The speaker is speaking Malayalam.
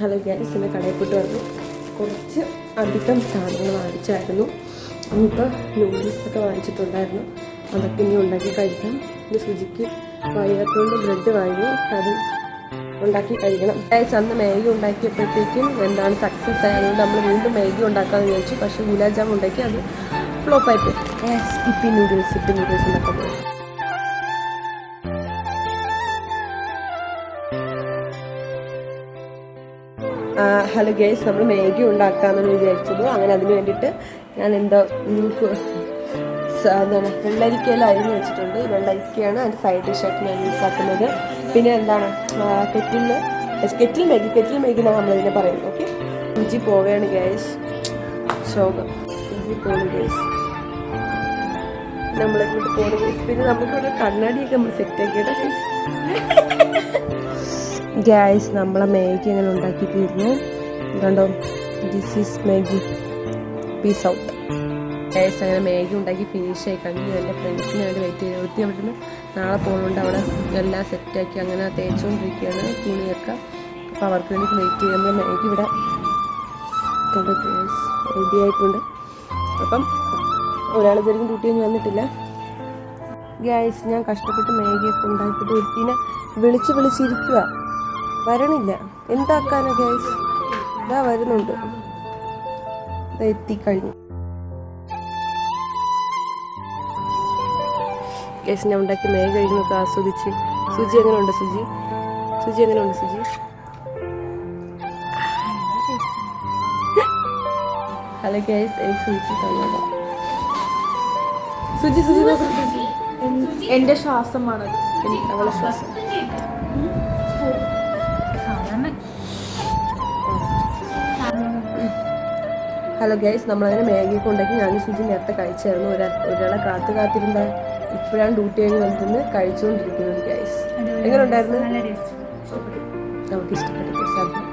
ഹലോ ഗ്യാസ് ഇന്ന് കടയിൽ പോയിട്ട് വന്നു കുറച്ച് അധികം സാധനങ്ങൾ വാങ്ങിച്ചായിരുന്നു. ഇനിയിപ്പോൾ നൂഡിൽസൊക്കെ വാങ്ങിച്ചിട്ടുണ്ടായിരുന്നു. അതൊക്കെ ഇനി ഉണ്ടാക്കി കഴിക്കാം ഇത് സുജിക്ക് വയ്യാത്തതുകൊണ്ട് ബ്രെഡ് വാങ്ങി അത് ഉണ്ടാക്കി കഴിക്കണം. ഗൈസ് അന്ന് മാഗി ഉണ്ടാക്കിയപ്പോഴത്തേക്കും എന്താണ് സക്സസ് ആയതുകൊണ്ട് നമ്മൾ വീണ്ടും മാഗി ഉണ്ടാക്കാമെന്ന് വിചാരിച്ചു. പക്ഷേ ഗുലാബ് ജാം ഉണ്ടാക്കി അത് ഫ്ലോപ്പായിട്ട് പോയി. ഇപ്പി നൂഡിൽസ് ഇപ്പി നൂഡിൽസ് ഉണ്ടാക്കാൻ പോയി ഹലോ ഗേസ് നമ്മൾ മാഗി ഉണ്ടാക്കാമെന്ന് വിചാരിച്ചത്. അങ്ങനെ അതിന് വേണ്ടിയിട്ട് ഞാൻ എന്തോ എന്താണ് വെള്ളരിക്കയിൽ അരിഞ്ഞ് വെച്ചിട്ടുണ്ട്. വെള്ളരിക്കയാണ് അതിന്റെ സൈഡ് ഡിഷായിട്ട് ഞാൻ യൂസ് ആക്കുന്നത്. പിന്നെ എന്താണ് kettle kettle Maggi kettle Maggi എന്നാണ് നമ്മളതിനെ പറയുന്നത്. ഓക്കെ രുചി പോവുകയാണ് ഗ്യാസ് ശോകം. രുചി പോകുന്നു ഗ്യാസ് നമ്മളെ കൂട്ടി പോകുന്നു പിന്നെ നമുക്കിവിടെ കണ്ണാടിയൊക്കെ നമ്മൾ സെറ്റ് ആക്കിയിട്ട് ഗ്യാസ് ഗ്യാസ് നമ്മളെ മാഗി അങ്ങനെ ഉണ്ടാക്കി തീർന്നു കണ്ടോ? This is Maggi peace out guys അങ്ങനെ മാഗി ഉണ്ടാക്കി ഫിനിഷ് ആയി. കഴിഞ്ഞു എന്റെ ഫ്രണ്ട്സിന് വേണ്ടി വെയിറ്റ് ചെയ്ത്. ഒത്തി അവിടുന്ന് നാളെ പോകുന്നുണ്ട് അവിടെ എല്ലാം സെറ്റാക്കി അങ്ങനെ തേച്ചുകൊണ്ടിരിക്കുകയാണ് തുണിയൊക്കെ. അപ്പോൾ അവർക്ക് വേണ്ടി വെയിറ്റ് നമ്മൾ മാഗി ഇവിടെ കണ്ടോ ഗ്യാസ് റെഡി ആയിട്ടുണ്ട്. അപ്പം ഒരാൾ ഇതുവരെയും ഡ്യൂട്ടി കഴിഞ്ഞ് വന്നിട്ടില്ല. ഗ്യാസ് ഞാൻ കഷ്ടപ്പെട്ട് മാഗിയൊക്കെ ഉണ്ടാക്കിയിട്ട് ഒരുത്തിനെ വിളിച്ച് വിളിച്ചിരിക്കുക വരണില്ല എന്താക്കാനോ ഗ്യാസ് ഇതാ വരുന്നുണ്ട്. എത്തിക്കഴിഞ്ഞു. ഗ്യാസ് ഞാൻ ഉണ്ടാക്കി മേഘ കഴിയുന്നൊക്കെ ആസ്വദിച്ച്. സുജി എങ്ങനെയുണ്ട് സുജി സുജി എങ്ങനെയുണ്ട് സുജി ഹലോ ഗ്യാസ് എനിക്ക് സുജി തന്നതാ. സുജി സുജി എന്റെ ശ്വാസമാണ് അവളെ ശ്വാസം. ഹലോ ഗൈസ് നമ്മളതിനെ മാഗി കൊണ്ടാക്കി ഞാൻ സുജി നേരത്തെ കഴിച്ചായിരുന്നു. ഒരാ ഒരാളെ കാത്തു കാത്തിരുന്ന ഇപ്പോഴാണ് ഡ്യൂട്ടി കഴിഞ്ഞ് വന്നിരുന്ന് കഴിച്ചുകൊണ്ടിരിക്കുന്നത് ഗൈസ് എങ്ങനെ ഉണ്ടായിരുന്നു നമുക്ക് ഇഷ്ടപ്പെട്ടു അത്.